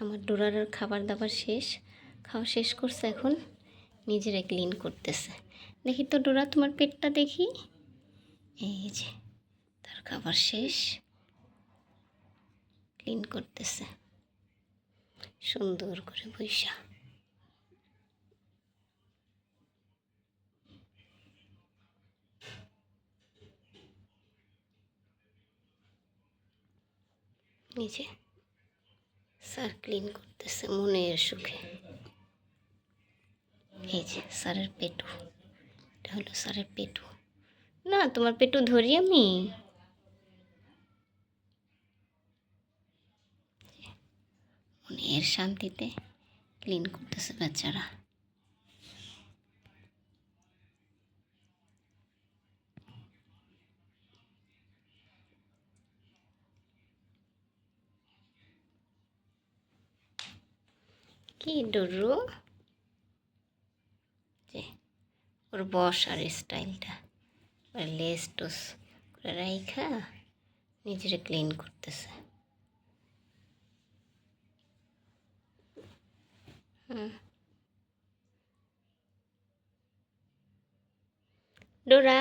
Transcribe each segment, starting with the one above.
আমার ডোরার খাবার দাবার শেষ, খাওয়া শেষ করছে এখন নিজেরা ক্লিন করতেছে। দেখি তো ডোরা, তোমার পেটটা দেখি। এই যে, তার খাবার শেষ ক্লিন করতেছে। সুন্দর করে বৈশা। নিচে স্যার ক্লিন করতেছে মনের সুখে। এই যে স্যারের পেটু। এটা হলো স্যারের পেটু। না, তোমার পেটু ধরি আমি। মনের শান্তিতে ক্লিন করতেছে বাচ্চারা কি ডুরু যে, ওর বসার স্টাইলটা। ওর লেস টোস করে রাইখা, নিজেরা ক্লিন করতেছে। ডোরা।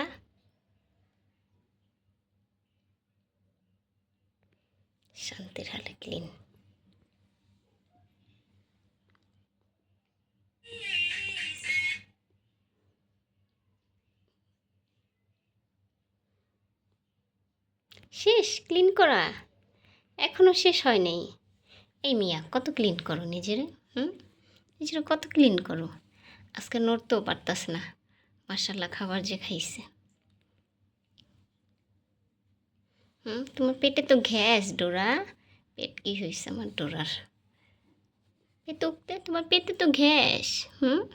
শান্তির হালে ক্লিন। শেষ ক্লিন করা। এখনও শেষ হয় নাই এই মিয়া, কত ক্লিন করো নিজেরে, হুম? নিজেরা কত ক্লিন করো? আজকে নড়তেও পারতাস না। মার্শাল্লাহ খাবার যে খাইছে। হুম, তোমার পেটে তো গ্যাস, ডোরা। পেট কি হয়েছে আমার ডোরার? পেট উঠতে, তোমার পেটে তো গ্যাস, হুম?